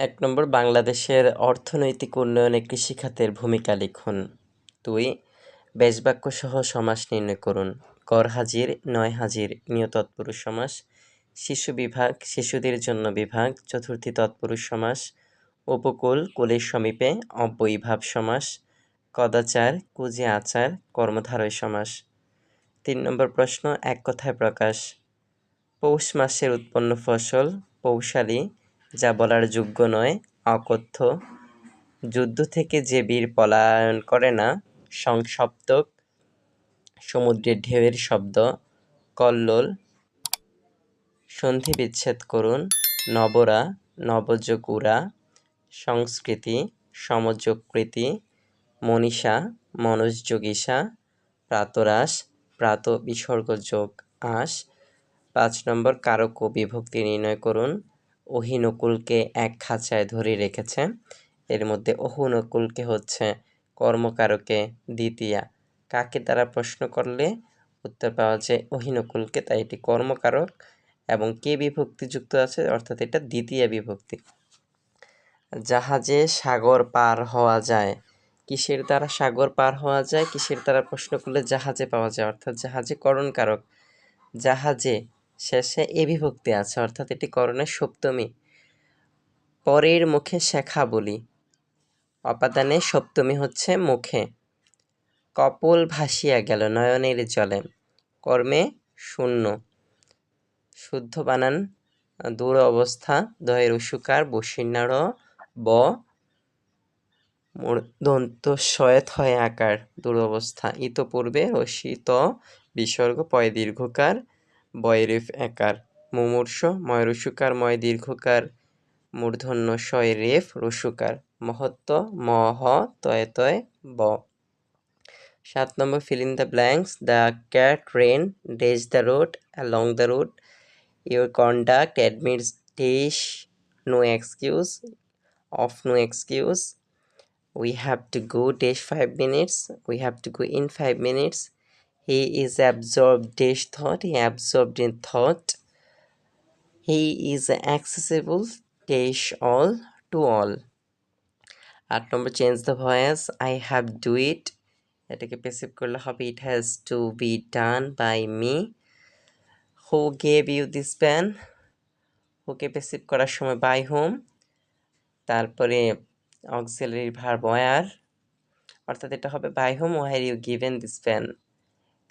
এক নম্বর, বাংলাদেশের অর্থনৈতিক উন্নয়নে কৃষিখাতের ভূমিকা লিখুন। দুই বেশবাক্য সহ সমাস নির্ণয় করুন। কর হাজির, নয় হাজির নিয় তৎপুরুষ সমাস। শিশু বিভাগ, শিশুদের জন্য বিভাগ। চতুর্থী, তৎপুরুষ সমাস। উপকূল, কুলের সমীপে অব্যয়ীভাব সমাস। কদাচার, কুজে আচার, কর্মধারয় সমাস। তিন নম্বর প্রশ্ন, এক কথায় প্রকাশ। পৌষ মাসের উৎপন্ন ফসল পৌশালী যা বলার যোগ্য নয়, অকথ্য। যুদ্ধ থেকে যে বীর পলায়ন করে না, সংসপ্তক, সমুদ্রের ঢেউয়ের শব্দ, কল্লোল, সন্ধি বিচ্ছেদ করুন, নবরা নবযোগুরা সংস্কৃতি, সমযোগকৃতি, মনীষা মনসযোগীষা প্রাতরাস প্রাত বিসর্গযোগ আস পাঁচ নম্বর কারক ও বিভক্তি নির্ণয় করুন অহিনকুলকে এক খাঁচায় ধরে রেখেছে। এর মধ্যে অহুনকুলকে হচ্ছে কর্মকারকে দ্বিতীয়া। কাকে দ্বারা প্রশ্ন করলে? উত্তর পাওয়া যায় অহিনকুলকে তাই এটি কর্মকারক। এবং কে বিভক্তি যুক্ত আছে? অর্থাৎ এটা দ্বিতীয় বিভক্তি। জাহাজে সাগর পার হওয়া যায়। কিসের দ্বারা সাগর পার হওয়া যায়? কিসের দ্বারা প্রশ্ন করলে জাহাজে পাওয়া যায়? অর্থাৎ জাহাজে করণকারক। জাহাজে শেষে এ বিভক্তি আছে, অর্থাৎ এটি করণের সপ্তমী। পরের মুখে শেখা বলি। অপাদানে সপ্তমী হচ্ছে মুখে। কপল ভাসিয়া গেল নয়নের জলে। কর্মে শূন্য। শুদ্ধ বানান, দূর অবস্থা, দয়ের উসুকার বসিন্নার ব। দন্ত শয়ত হয় আকার, দূর অবস্থা, ইতপূর্বে রসিত বিসর্গ, পয় দীর্ঘকার বয়রিফ একার। মুমূর্ষ ময়রুষুকার ময় দীর্ঘকার, মূর্ধন্য শয় রেফ, রসুকার। মহত্ব মহ, তয় তয়, ব। সাত number filling the blanks the cat rain days the root along the root your conduct admits dish no excuse of no excuse we have to go days five minutes we have to go in five minutes he is absorbed dash thought, he absorbed in thought. He is accessible dash all, to all. আট number change the voice I have do it এটাকে passive করলে হবে it has to be done by me who gave you this pen হুকে passive করার সময় by whom তারপরে auxiliary verb বয়ার অর্থাৎ এটা হবে by whom were you given this pen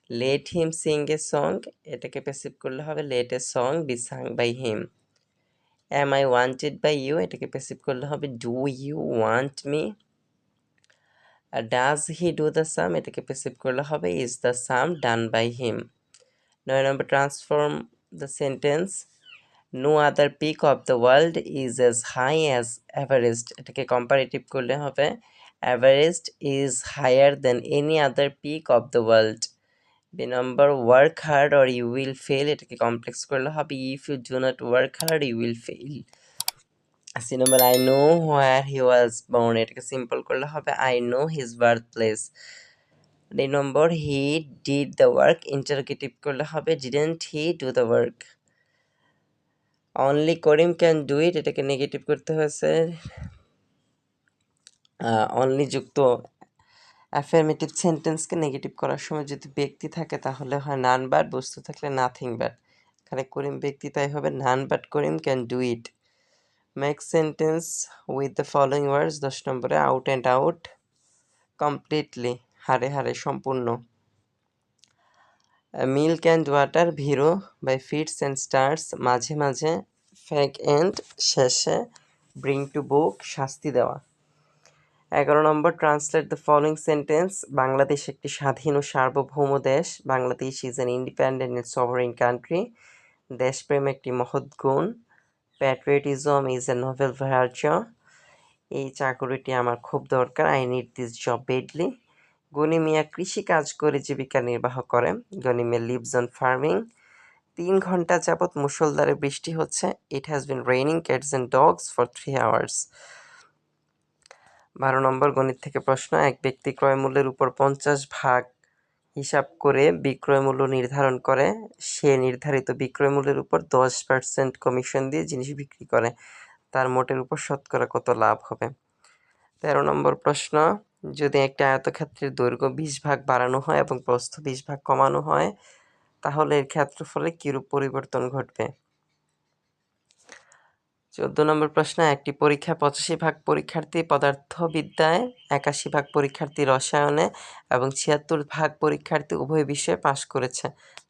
let him sing a song এটাকে পেসিভ করলে হবে let a song be sung by him am I wanted by you এটাকে পেসিভ করলে হবে do you want me does he do the sum এটাকে passive করলে হবে is the sum done by him নয় number transform the sentence no other peak of the world is as high as Everest এটাকে comparative করলে হবে Everest is higher than any other peak of the world B number work hard or you will fail এটাকে complex করলে হবে if you do not work hard you will fail C number I know where he was born এটাকে simple করলে হবে I know his birth place D number he did the work interrogative করলে হবে didn't he do the work only Karim can do it এটাকে negative করতে হয়েছে। Only যুক্ত affirmative সেন্টেন্সকে negative করার সময় যদি ব্যক্তি থাকে তাহলে হয় নান বাট বস্তু থাকলে নাথিং বাট এখানে করিম ব্যক্তি তাই হবে none but Karim can do it make sentence with the following words দশ নম্বরে আউট অ্যান্ড আউট কমপ্লিটলি হারে হারে, সম্পূর্ণ. মিল্ক অ্যান্ড ওয়াটার ভিরো বাই ফিটস অ্যান্ড স্টার্স মাঝে মাঝে ফ্যাক অ্যান্ড শেষে ব্রিং টু বুক শাস্তি দেওয়া. এগারো নম্বর translate the following sentence Bangladesh একটি স্বাধীন ও সার্বভৌম দেশ। Bangladesh is an independent and sovereign country দেশপ্রেম একটি মহৎ গুণ। Patriotism is a noble virtue এই চাকরিটি আমার খুব দরকার। I need this job badly Goni Mia কৃষি কাজ করে জীবিকা নির্বাহ করে Goni Mia lives on farming তিন ঘণ্টা যাবৎ মুসলধারে বৃষ্টি হচ্ছে। It has been raining cats and dogs for three hours বারো নম্বর গণিত থেকে প্রশ্ন, এক ব্যক্তি ক্রয় মূল্যের উপর পঞ্চাশ ভাগ হিসাব করে বিক্রয় মূল্য নির্ধারণ করে, সে নির্ধারিত বিক্রয় মূল্যের উপর দশ পার্সেন্ট কমিশন দিয়ে জিনিস বিক্রি করে, তার মোটের উপর শতকরা কত লাভ হবে? তেরো নম্বর প্রশ্ন, যদি একটি আয়তক্ষেত্রের দৈর্ঘ্য বিশ ভাগ বাড়ানো হয় এবং প্রস্থ বিশ ভাগ কমানো হয়, তাহলে এর ক্ষেত্রফলে কীরূপ পরিবর্তন ঘটবে? চোদ্দ নম্বর প্রশ্ন, একটি পরীক্ষা পঁচাশি ভাগ পরীক্ষার্থী পদার্থবিদ্যায় একাশি ভাগ পরীক্ষার্থী রসায়নে এবং ছিয়াত্তর ভাগ পরীক্ষার্থী উভয় বিষয়ে পাশ করেছে।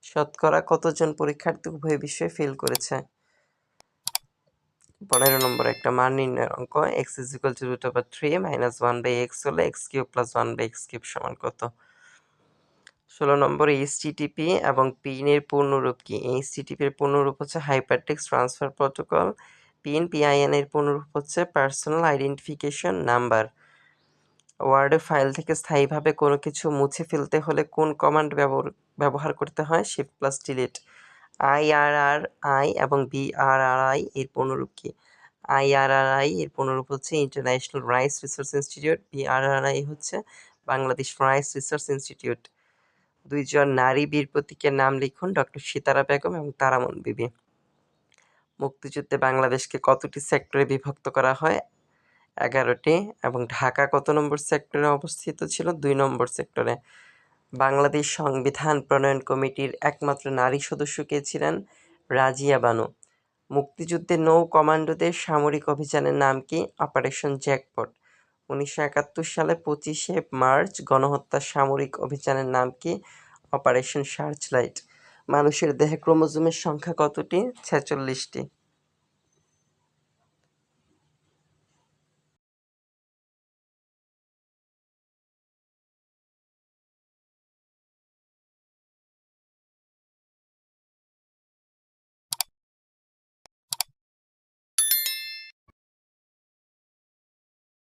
শতকরা কতজন পরীক্ষার্থী উভয় বিষয়ে ফেল করেছে? পনেরো নম্বর একটা মান নির্ণয়ের অঙ্ক x is equal to root over three minus one by x হলে x cube plus one by x cube সমান কত? ষোলো নম্বর এইচটিটিপি এবং পিনের পূর্ণরূপ কি? এইচটিটিপির পূর্ণরূপ হচ্ছে hypertext transfer protocol PIN P I N এর পূর্ণরূপ হচ্ছে পার্সোনাল আইডেন্টিফিকেশন নাম্বার ওয়ার্ডে ফাইল থেকে স্থায়ীভাবে কোনো কিছু মুছে ফেলতে হলে কোন কমান্ড ব্যবহার করতে হয়? Shift plus delete I R R I এবং বিআরআরআই এর পূর্ণরূপ কি? আইআরআরআই এর পূর্ণরূপ হচ্ছে international rice research institute B R R I হচ্ছে বাংলাদেশ রাইস রিসার্চ ইনস্টিটিউট দুইজন নারী বীর প্রতীকের নাম লিখুন। ডক্টর সীতারা বেগম এবং তারামন বিবি। মুক্তিযুদ্ধে বাংলাদেশকে কতটি সেক্টরে বিভক্ত করা হয়? এগারোটি, এবং ঢাকা কত নম্বর সেক্টরে অবস্থিত ছিল? দুই নম্বর সেক্টরে। বাংলাদেশ সংবিধান প্রণয়ন কমিটির একমাত্র নারী সদস্য কে ছিলেন? রাজিয়া বানু। মুক্তিযুদ্ধে নৌ কমান্ডোদের সামরিক অভিযানের নাম কি? Operation jackpot. উনিশশো একাত্তর সালে পঁচিশে মার্চ গণহত্যা সামরিক অভিযানের নাম কি? Operation searchlight. মানুষের দেহে ক্রোমোজোমের সংখ্যা কতটি? ছেচল্লিশটি।